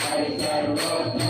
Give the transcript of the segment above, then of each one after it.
శాసనయ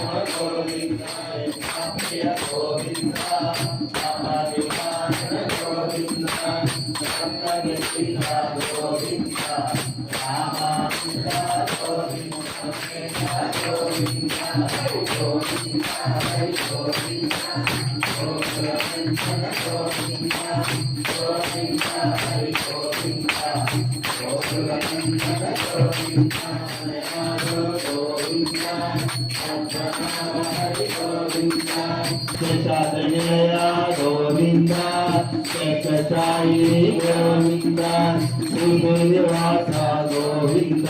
గోవింద శ్రీనివాస గోవింద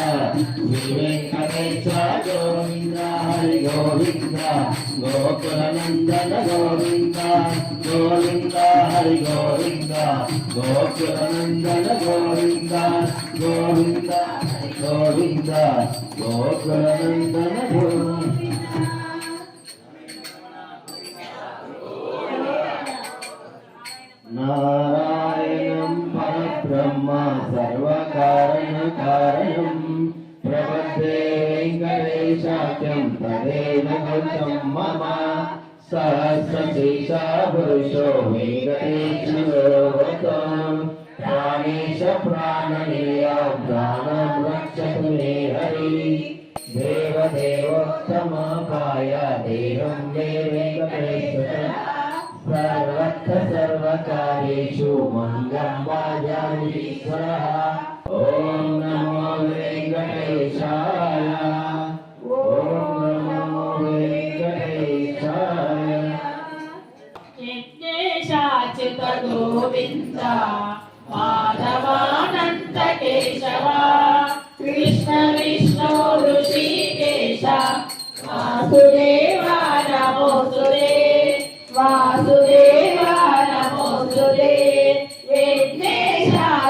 శ్రీ వెంకటేశ గోవింద హరి గోవింద గోకులనందన గోవింద గోవింద హరి గోవింద గోకులనందన గోవింద గోవింద గోవింద గోకులనందన గోవింద शाख्यं पदेन गोचं मम सहस्रशेषा पुरुषो वेगतेष्णुरोवतो प्राणेश प्राणनेया प्राणं रक्षतु मे हरि देवदेवोत्तमकाय देवं देवेन्द्रेश्वर सर्वत्र सर्वकार्येषु मङ्गं वाजामीश्वरः ॐ नमो वेङ्कटेशाय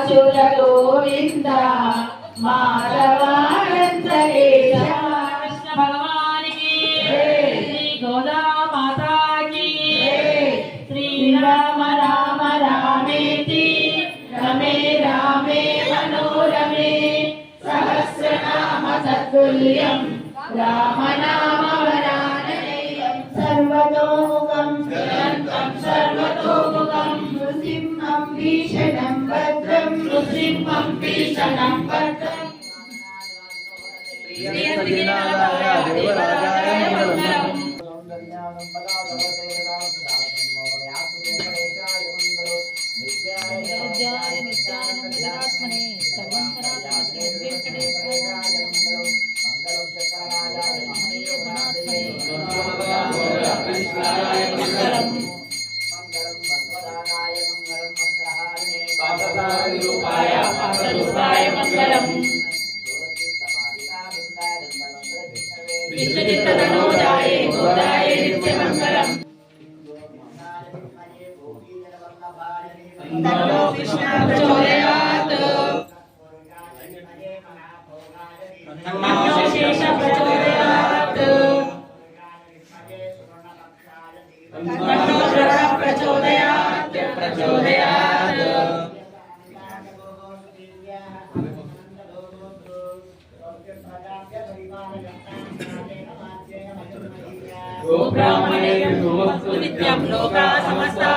రాజుల గోవింద మాధవానందరేశా Iya tidak ada. గోబ్రాహ్మణేభ్యో వస్తు నిత్యం లోకా సమస్తా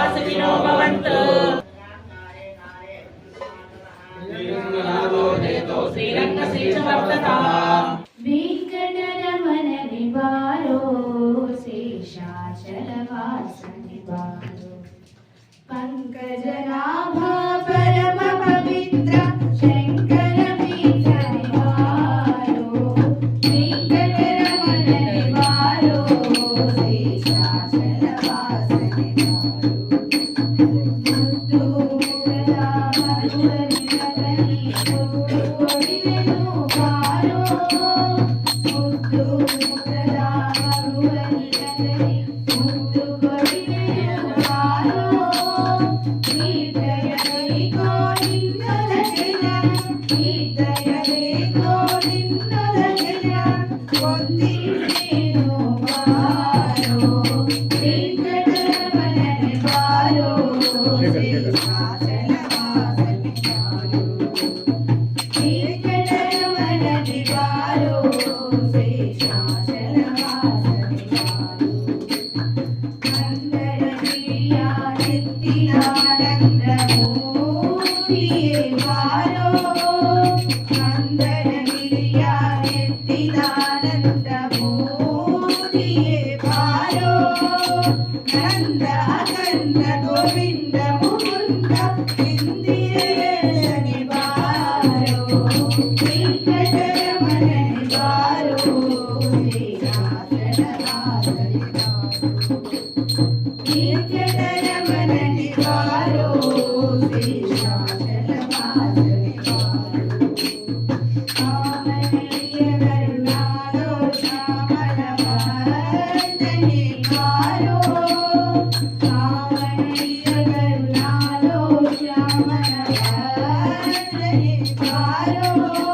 Hare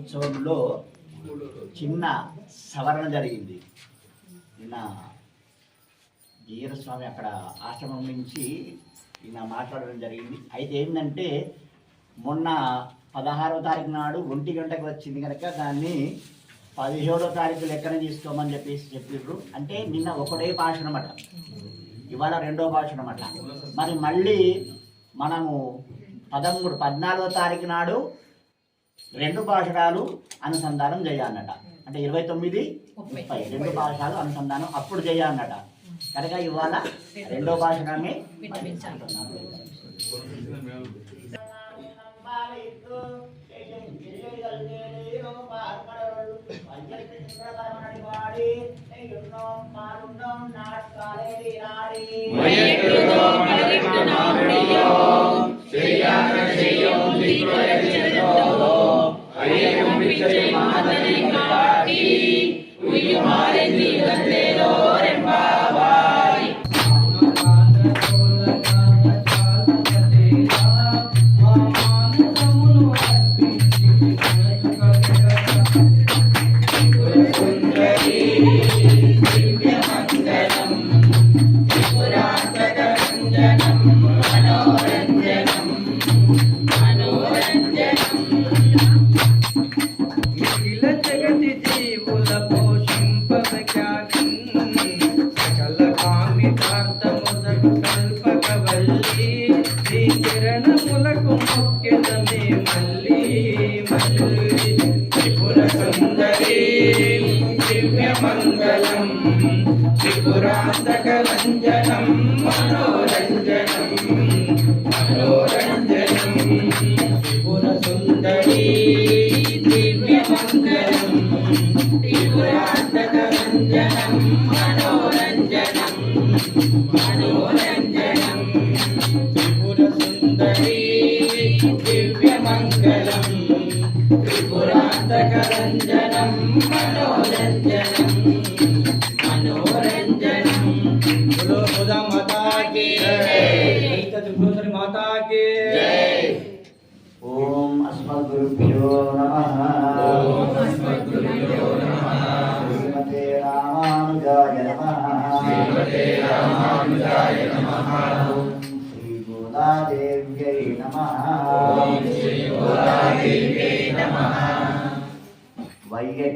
ఉత్సవంలో చిన్న సవరణ జరిగింది. నిన్న జీరస్వామి అక్కడ ఆశ్రమం నుంచి ఈయన మాట్లాడడం జరిగింది. అయితే ఏంటంటే మొన్న పదహారవ తారీఖు నాడు ఒంటి గంటకు వచ్చింది కనుక దాన్ని పదిహేడో తారీఖు లెక్కన తీసుకోమని చెప్పేసి చెప్పిర్రు. అంటే నిన్న ఒకటే భాష అనమాట ఇవాళ రెండో భాష అనమాట మరి మళ్ళీ మనము పదమూడు పద్నాలుగో తారీఖు నాడు రెండు భాషలు అనుసంధానం చేయాలన్నట. అంటే ఇరవై తొమ్మిది ముప్పై. రెండు భాషలు అనుసంధానం అప్పుడు చేయాలన్నట. కనుక ఇవాళ రెండో భాషమే మయట్టులో మంగళం త్రిపురాంతక మనో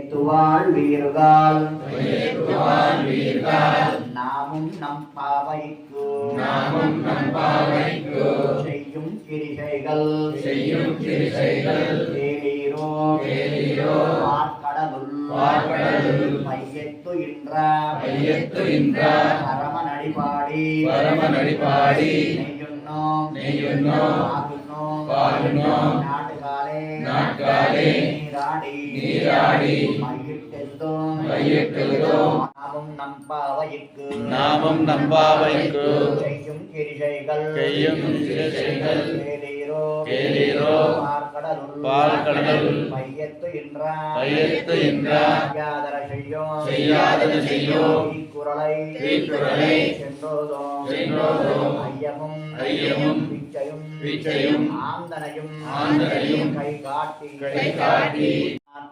வையத்துவாள் வீர்கால். நாமும் நம் பாவைக்கு. நாமும் நம் பாவைக்கு. செய்யும் கிரிகைகள். செய்யும் கிரிசைகள் கேளீரோ. கேளீரோ. பார்க்கடலுள் பார்க்கடலுள் மையத்து இன்ற மையத்து இன்ற பரம நடிபாடி பரம நடிபாடி நெய்யுண்ணோம். நெய்யுண்ணோம். பாகுண்ணோம் பாகுண்ணோம் நாட்காலே நீராடி மையிட்டெழுதோம் நாமம் நம்பாவைக்கு செய்யும் கிரிகைகள் செய்யும் கிரிகைகள் கேளீரோ கேளீரோ. பால் கடலுள் மையத்து என்றார் மையத்து என்றார் செய்யாதர செய்யோ செய்யாதது செய்யோ குரலை குரலை சென்றோதோம். ஆந்தனையும். கை காட்டி கை காட்டி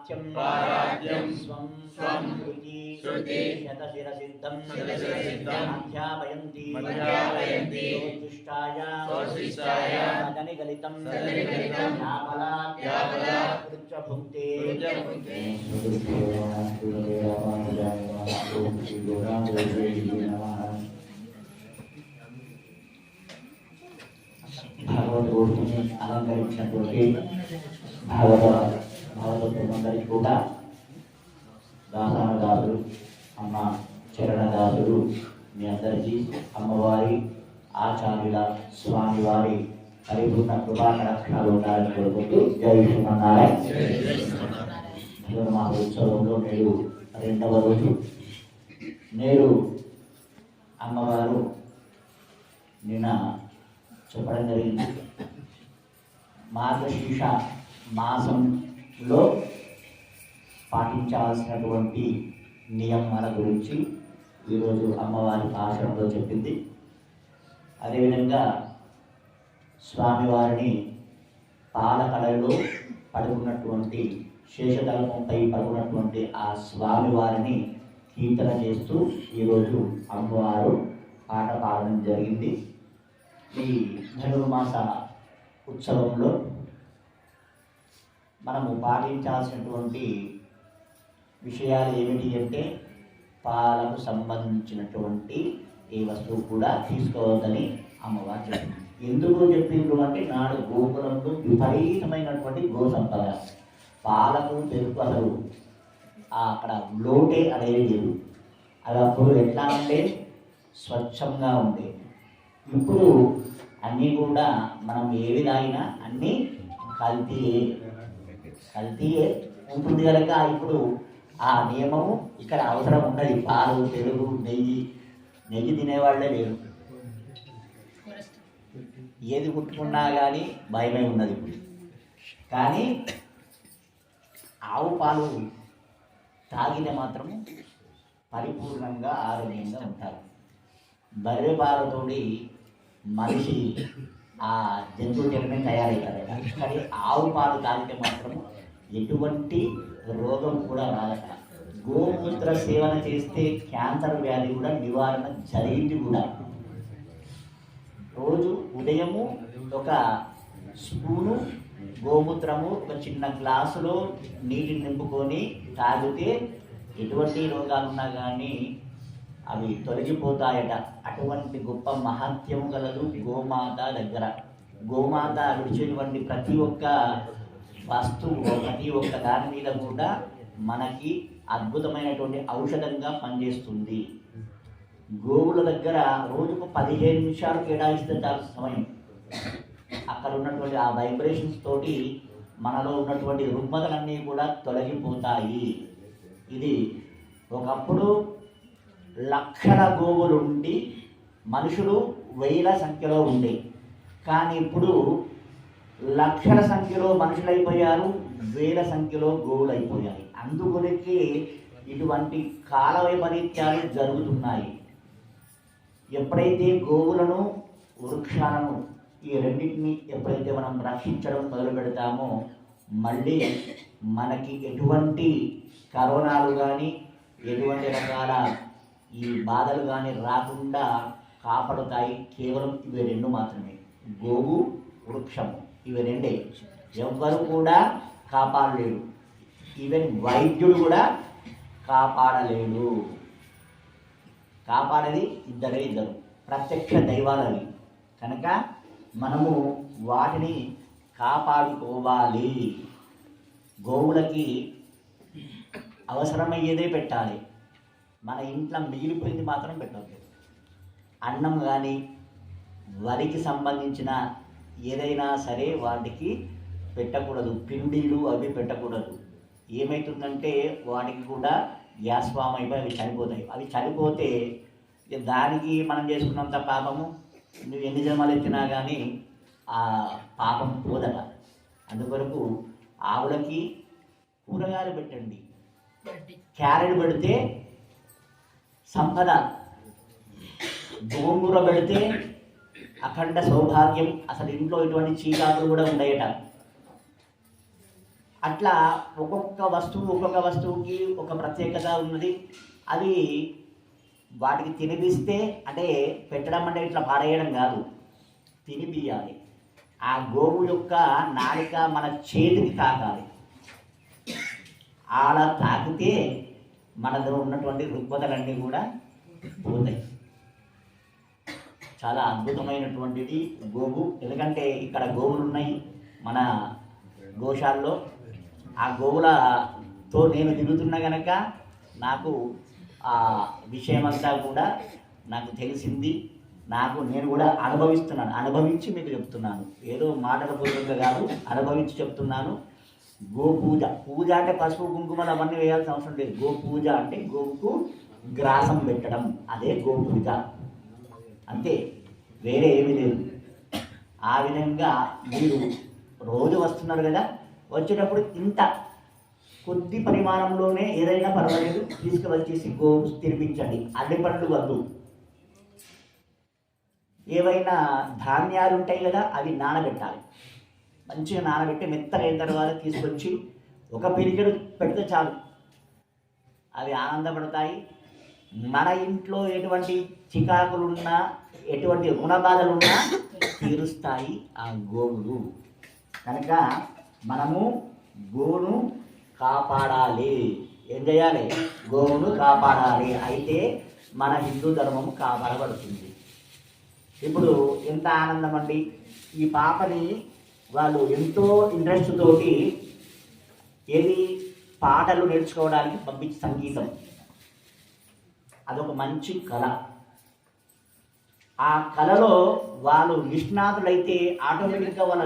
पाराख्यम् पाराख्यम् स्वं स्वं श्रुति श्रुति शतशिरसिद्धं शतशिरसिद्धम् अध्यापयन्ति अध्यापयन्ति सोऽशिष्टाय सोऽशिष्टाय सदनिगलितं सदनिगलितं यापला यापला कृच्छभुङ्क्ते कृच्छभुङ्क्ते భగవద్గోష్ఠిని అలంకరించినటువంటి భగవత కూడా దాసనదాసులు అమ్మ చరణదాసులు మీ అందరికీ అమ్మవారి ఆచార్యుల స్వామివారి పరిపూర్ణ కృపాకటాక్షాలు ఉండాలని కోరుకుంటూ జై శ్రీమన్నారాయణ. మా ఉత్సవంలో నేడు రెండవ రోజు. నేడు అమ్మవారు నిన్న చెప్పడం జరిగింది. మార్గశీర్ష మాసంలో పాటించాల్సినటువంటి నియమాల గురించి ఈరోజు అమ్మవారి భాషణలో చెప్పింది. అదేవిధంగా స్వామివారిని పాలకడలో పడుకున్నటువంటి శేషతలపంపై పడుకున్నటువంటి ఆ స్వామివారిని కీర్తన చేస్తూ ఈరోజు అమ్మవారు పాట పాడడం జరిగింది. ఈ ధనుర్మాస ఉత్సవంలో మనము పాటించాల్సినటువంటి విషయాలు ఏమిటి అంటే పాలకు సంబంధించినటువంటి ఏ వస్తువు కూడా తీసుకోవద్దని అమ్మవారు చెప్పింది. ఎందుకు చెప్పిండ్రు అంటే నాడు గోకులంలో విపరీతమైనటువంటి గో సంపద పాలకు పెరుగు అసలు అక్కడ లోటే అనేది లేదు. అది అప్పుడు ఎట్లా అంటే స్వచ్ఛంగా ఉండే. ఇప్పుడు అన్నీ కూడా మనం ఏవి తాగినా అన్నీ కల్తీ కల్తీయే. ఉంటుంది కనుక ఇప్పుడు ఆ నియమము ఇక్కడ అవసరం ఉన్నది పాలు పెరుగు నెయ్యి. నెయ్యి తినేవాళ్ళే లేరు. ఏది కుట్టుకున్నా కానీ భయమే ఉన్నది ఇప్పుడు. కానీ ఆవు పాలు తాగితే మాత్రం పరిపూర్ణంగా ఆరోగ్యంగా ఉంటారు. బర్రె పాలతోటి మనిషి ఆ జంతువు జన్మే తయారవుతారు కానీ ఆవు పాలు తాగితే మాత్రం ఎటువంటి రోగం కూడా రాదట. గోమూత్ర సేవన చేస్తే క్యాన్సర్ వ్యాధి కూడా నివారణ జరిగింది కూడా. రోజు ఉదయము ఒక స్పూను గోమూత్రము ఒక చిన్న గ్లాసులో నీటిని నింపుకొని తాగితే ఎటువంటి రోగాలు ఉన్నా కానీ అవి తొలగిపోతాయట. అటువంటి గొప్ప మహత్యము గలదు గోమాత దగ్గర. గోమాత విడిచినటువంటి ప్రతి ఒక్క వస్తువు ఒకటి ఒక్క దాని మీద కూడా మనకి అద్భుతమైనటువంటి ఔషధంగా పనిచేస్తుంది. గోవుల దగ్గర రోజుకు పదిహేను నిమిషాలు కేటాయిస్తే చాలా సమయం. అక్కడ ఉన్నటువంటి ఆ వైబ్రేషన్స్ తోటి మనలో ఉన్నటువంటి రుగ్మతలన్నీ కూడా తొలగిపోతాయి. ఇది ఒకప్పుడు లక్షల గోవులు ఉండి మనుషులు వేల సంఖ్యలో ఉండే. కానీ ఇప్పుడు లక్షల సంఖ్యలో మనుషులైపోయారు వేల సంఖ్యలో గోవులు అయిపోయాయి ఇటువంటి కాల వైపరీత్యాలు జరుగుతున్నాయి. ఎప్పుడైతే గోవులను వృక్షాలను ఈ రెండింటిని ఎప్పుడైతే మనం రక్షించడం మొదలు పెడతామో మళ్ళీ మనకి ఎటువంటి కరోనాలు కానీ ఎటువంటి రకాల ఈ బాధలు కానీ రాకుండా కాపాడుతాయి. కేవలం ఇవి రెండు మాత్రమే. గోవు వృక్షము. ఇవి రెండే ఎవ్వరు కూడా కాపాడలేడు. ఈవెన్ వైద్యుడు కూడా కాపాడలేడు. కాపాడేది ఇద్దరే ఇద్దరు. ప్రత్యక్ష దైవాలవి కనుక మనము వాటిని కాపాడుకోవాలి. గోవులకి అవసరమయ్యేదే పెట్టాలి. మన ఇంట్లో మిగిలిపోయింది మాత్రం పెట్టవద్దు. అన్నం కానీ వరికి సంబంధించిన ఏదైనా సరే వాటికి పెట్టకూడదు పిండిలు అవి పెట్టకూడదు. ఏమవుతుందంటే వాటికి కూడా గ్యాస్ ఫామ్ అయిపోయి అవి చనిపోతాయి. అవి చనిపోతే దానికి మనం చేసుకున్నంత పాపము నువ్వు ఎన్ని జన్మలు ఎత్తినా కానీ ఆ పాపం పోదట. అందుకొరకు ఆవులకి కూరగాయలు పెట్టండి. క్యారెట్ పెడితే సంపద. గోంగూర పెడితే అఖండ సౌభాగ్యం అసలు ఇంట్లో ఇటువంటి చీకాకులు కూడా ఉండయట. అట్లా ఒక్కొక్క వస్తువు ఒక్కొక్క వస్తువుకి ఒక ప్రత్యేకత ఉన్నది. అది వాటికి తినిపిస్తే అంటే పెట్టడం అంటే ఇట్లా పారేయడం కాదు. తినిపియాలి. ఆ గోవు యొక్క నాలిక మన చేతికి తాకాలి. అలా తాకితే మనలో ఉన్నటువంటి రుగ్మతలన్నీ కూడా పోతాయి. చాలా అద్భుతమైనటువంటిది గోవు ఎందుకంటే ఇక్కడ గోవులు ఉన్నాయి మన గోశాలలో. ఆ గోవులతో నేను తిరుగుతున్నా గనక నాకు ఆ విషయమంతా కూడా నాకు తెలిసింది. నాకు నేను కూడా అనుభవిస్తున్నాను. అనుభవించి మీకు చెప్తున్నాను. ఏదో మాటల పూర్వకంగా కాదు అనుభవించి చెప్తున్నాను. గో పూజ. పూజ అంటే పసుపు కుంకుమలు అవన్నీ వేయాల్సిన అవసరం లేదు. గో పూజ అంటే గోవుకు గ్రాసం పెట్టడం. అదే గో పూజ. అంతే వేరే ఏమీ లేదు. ఆ విధంగా మీరు రోజు వస్తున్నారు కదా వచ్చేటప్పుడు ఇంత కొద్ది పరిమాణంలోనే ఏదైనా పర్వాలేదు తీసుకువచ్చేసి గో తినిపించండి. అన్ని పండ్లు వద్దు. ఏవైనా ధాన్యాలు ఉంటాయి కదా అవి నానబెట్టాలి. మంచిగా నానబెట్టి మెత్తగైన తర్వాత తీసుకొచ్చి ఒక పిరికెడు పెడితే చాలు. అవి ఆనందపడతాయి మన ఇంట్లో ఎటువంటి చికాకులున్నా ఎటువంటి రుణబాధలున్నా తీరుస్తాయి ఆ గోవులు. కనుక మనము గోవును కాపాడాలి. ఏం చేయాలి? గోవును కాపాడాలి. అయితే మన హిందూ ధర్మము కాపాడబడుతుంది. ఇప్పుడు ఎంత ఆనందం అండి. ఈ పాపని వాళ్ళు ఎంతో ఇంట్రెస్ట్ తోటి ఏది పాటలు నేర్చుకోవడానికి పంపించి సంగీతం. అదొక మంచి కళ. ఆ కళలో వాళ్ళు నిష్ణాతులైతే ఆటోమేటిక్గా వాళ్ళ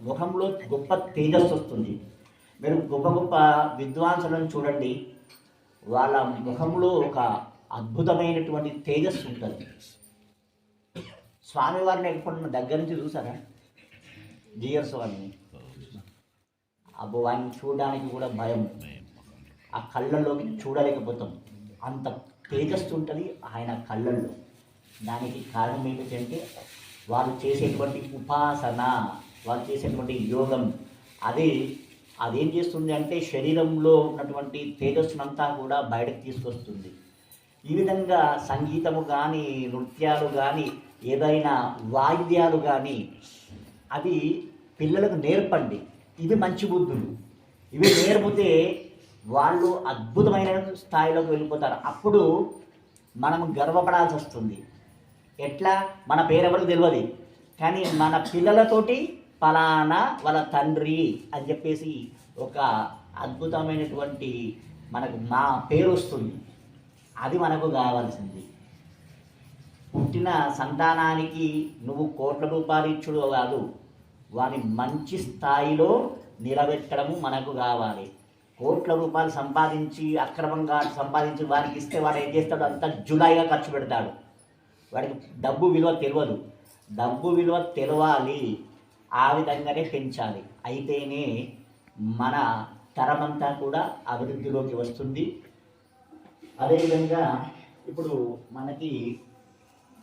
ముఖంలో గొప్ప తేజస్సు వస్తుంది. మీరు గొప్ప గొప్ప విద్వాంసులను చూడండి. వాళ్ళ ముఖంలో ఒక అద్భుతమైనటువంటి తేజస్సు ఉంటుంది. స్వామివారిని ఎప్పుడు దగ్గర నుంచి చూసారా? జియర్ స్వామిని అబ్బో ఆయన చూడడానికి కూడా భయం. ఆ కళ్ళల్లోకి చూడలేకపోతాం. అంత తేజస్సు ఉంటుంది ఆయన కళ్ళల్లో. దానికి కారణం ఏమిటంటే వారు చేసేటువంటి ఉపాసన వారు చేసేటువంటి యోగం. అది అదేం చేస్తుంది అంటే శరీరంలో ఉన్నటువంటి తేజస్సునంతా కూడా బయటకు తీసుకొస్తుంది. ఈ విధంగా సంగీతము కానీ నృత్యాలు కానీ ఏదైనా వాయిద్యాలు కానీ అవి పిల్లలకు నేర్పండి. ఇవి మంచి బుద్ధులు. ఇవి నేర్పితే వాళ్ళు అద్భుతమైన స్థాయిలోకి వెళ్ళిపోతారు. అప్పుడు మనం గర్వపడాల్సి వస్తుంది. ఎట్లా? మన పేరెవరికి తెలియదు కానీ మన పిల్లలతోటి ఫలానా వాళ్ళ తండ్రి అని చెప్పేసి ఒక అద్భుతమైనటువంటి మనకు మా పేరు వస్తుంది. అది మనకు కావాల్సింది. పుట్టిన సంతానానికి నువ్వు కోట్ల రూపాయలు ఇచ్చుడు కాదు. వాని మంచి స్థాయిలో నిలబెట్టడము మనకు కావాలి. కోట్ల రూపాయలు సంపాదించి అక్రమంగా సంపాదించి వారికి ఇస్తే వాడు ఏం చేస్తాడు? అంతా జులాయిగా ఖర్చు పెడతాడు. వాడికి డబ్బు విలువ తెలియదు. డబ్బు విలువ తెలవాలి ఆ విధంగానే పెంచాలి. అయితేనే మన తరమంతా కూడా అభివృద్ధిలోకి వస్తుంది. అదేవిధంగా ఇప్పుడు మనకి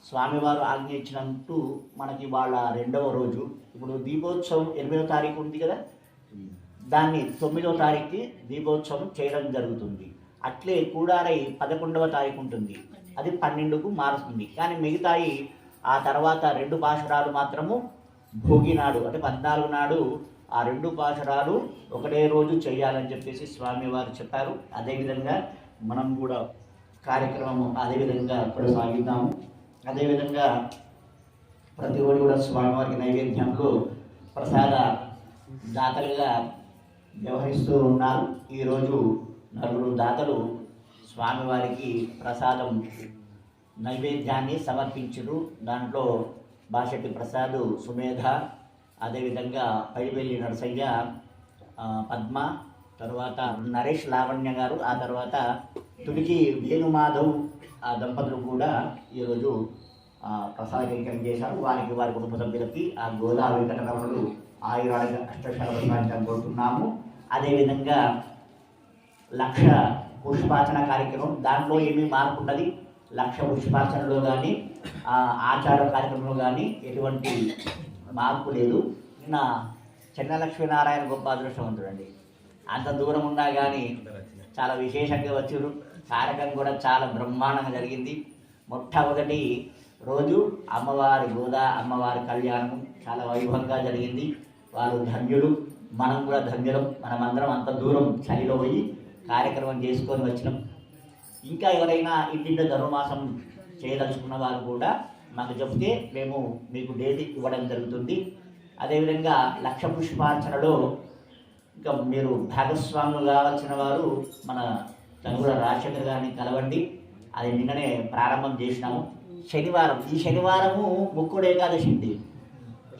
స్వామివారు ఆజ్ఞ ఇచ్చినట్టు మనకి వాళ్ళ రెండవ రోజు. ఇప్పుడు దీపోత్సవం ఎనిమిదో తారీఖు ఉంది కదా? దాన్ని తొమ్మిదో తారీఖుకి దీపోత్సవం చేయడం జరుగుతుంది. అట్లే కూడారై పదకొండవ తారీఖు ఉంటుంది. అది పన్నెండుకు మారుతుంది కానీ మిగతాయి ఆ తర్వాత రెండు పాశురాలు మాత్రము భోగి నాడు అంటే పద్నాలుగు నాడు ఆ రెండు పాశురాలు ఒకటే రోజు చేయాలని చెప్పేసి స్వామివారు చెప్పారు. అదేవిధంగా మనం కూడా కార్యక్రమం అదేవిధంగా కొనసాగిద్దాము. అదేవిధంగా ప్రతి ఒక్కరు కూడా స్వామివారికి నైవేద్యంలో ప్రసాద దాతలుగా వ్యవహరిస్తూ ఉన్నారు. ఈరోజు నలుగురు దాతలు స్వామివారికి ప్రసాదం నైవేద్యాన్ని సమర్పించరు. దాంట్లో బాషటి ప్రసాద్ సుమేధ అదేవిధంగా పైవెల్లి నరసయ్య పద్మ తర్వాత నరేష్ లావణ్య గారు ఆ తర్వాత తుడికి వేణుమాధవ్ ఆ దంపతులు కూడా ఈరోజు ప్రసాదీకరణ చేశారు. వారికి వారి కుటుంబ సభ్యులకి ఆ గోదావరి వెంకటరమణులు ఆయురాడ అష్టశాల కోరుతున్నాము. అదేవిధంగా లక్ష పుష్పార్చన కార్యక్రమం దాంట్లో ఏమీ మార్పు ఉండదు. లక్ష పుష్పార్చనలో కానీ ఆచార కార్యక్రమంలో కానీ ఎటువంటి మార్పు లేదు. నిన్న చెన్న లక్ష్మీనారాయణ గొప్ప అదృష్టవంతుడండి. అంత దూరం ఉన్నా కానీ చాలా విశేషంగా వచ్చారు కార్యక్రమం కూడా చాలా బ్రహ్మాండంగా జరిగింది. మొట్టమొదటి రోజు అమ్మవారి గోదా అమ్మవారి కళ్యాణం చాలా వైభవంగా జరిగింది. వారు ధన్యులు మనం కూడా ధన్యులం మనమందరం అంత దూరం చలిలో పోయి కార్యక్రమం చేసుకొని వచ్చినాం. ఇంకా ఎవరైనా ఇంటింటి ధనుర్మాసం చేయదలుచుకున్న వారు కూడా మాకు చెప్తే మేము మీకు డేట్ ఇవ్వడం జరుగుతుంది. అదేవిధంగా లక్ష పుష్పార్చనలో ఇంకా మీరు భాగస్వాములు కావాల్సిన వారు మన తనుగుల రాజశేఖర్ గారిని కలవండి. అది నిన్ననే ప్రారంభం చేసినాము. శనివారం ఈ శనివారము ముక్కుడు ఏకాదశి ఉంది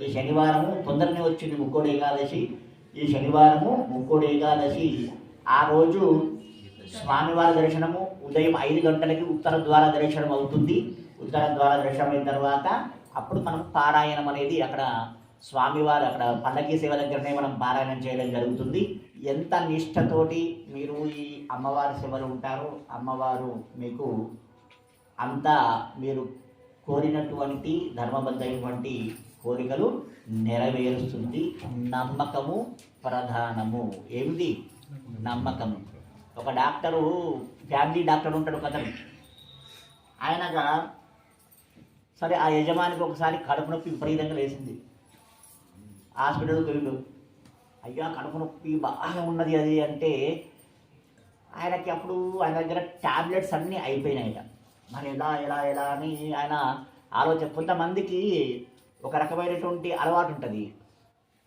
ఈ శనివారము తొందరనే వచ్చింది ముక్కోడి ఏకాదశి. ఈ శనివారము ముక్కోడి ఏకాదశి. ఆ రోజు స్వామివారి దర్శనము ఉదయం ఐదు గంటలకి ఉత్తర ద్వార దర్శనం అవుతుంది. ఉత్తర ద్వార దర్శనం అయిన తర్వాత అప్పుడు మనం పారాయణం అనేది అక్కడ స్వామివారు అక్కడ పల్లకీ సేవ దగ్గరనే మనం పారాయణం చేయడం జరుగుతుంది. ఎంత నిష్టతోటి మీరు ఈ అమ్మవారి సేవలు ఉంటారో అమ్మవారు మీకు అంతా మీరు కోరినటువంటి ధర్మబద్ధమైనటువంటి కోరికలు నెరవేరుస్తుంది. నమ్మకము ప్రధానము. ఏమిటి? నమ్మకము. ఒక డాక్టరు ఫ్యామిలీ డాక్టర్ ఉంటాడు కథను ఆయనగా సరే ఆ యజమానికి ఒకసారి కడుపు నొప్పి విపరీతంగా లేచింది. హాస్పిటల్కి వెళ్ళు అయ్యా కడుపు నొప్పి బాగా ఉన్నది అది అంటే ఆయనకి అప్పుడు ఆయన దగ్గర టాబ్లెట్స్ అన్నీ అయిపోయినాయట. మరి ఎలా ఎలా ఎలా అని ఆయన ఆలోచన. కొంతమందికి ఒక రకమైనటువంటి అలవాటు ఉంటుంది.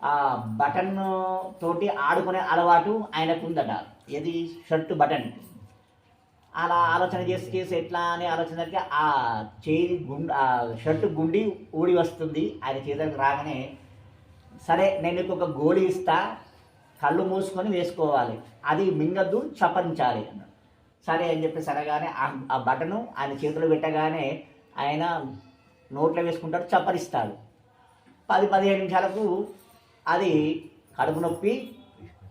ఆ బటన్ తోటి ఆడుకునే అలవాటు ఆయనకు ఉందట ఏది? Shirt button. అలా ఆలోచన చేసి చేసి ఎట్లా అని ఆలోచన జరిగి ఆ చేయి గుండు ఆ షర్ట్ గుండి ఊడి వస్తుంది. ఆయన చేతులకు రాగానే సరే నేను నీకు ఒక గోళీ ఇస్తా. కళ్ళు మూసుకొని వేసుకోవాలి. అది మింగద్దు చప్పరించాలి అన్నాడు. సరే అని చెప్పి సరగానే ఆ- ఆ బటను ఆయన చేతిలో పెట్టగానే ఆయన నోట్లో వేసుకుంటాడు చప్పరిస్తాడు పది పదిహేను నిమిషాలకు అది కడుపు నొప్పి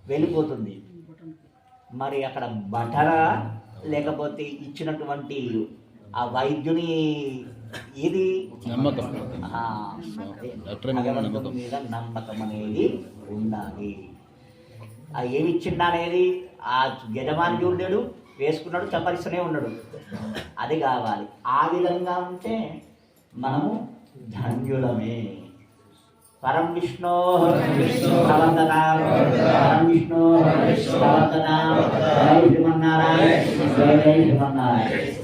వెళ్ళిపోతుంది. మరి అక్కడ బటన లేకపోతే ఇచ్చినటువంటి ఆ వైద్యుని ఇది? నమ్మకం. మీద నమ్మకం. అనేది ఉండాలి. ఆ ఏమి ఇచ్చిండా అనేది ఆ యజమాని చూడలేడు వేసుకున్నాడు చప్పరిస్తూనే ఉన్నాడు అది కావాలి. ఆ విధంగా ఉంటే మనము ధన్యులమే. పరం విష్ణు. ప్రవర్తన పరం విష్ణు. ప్రవర్తన శ్రీమన్నారాయణ. శ్రీమన్నారాయణ.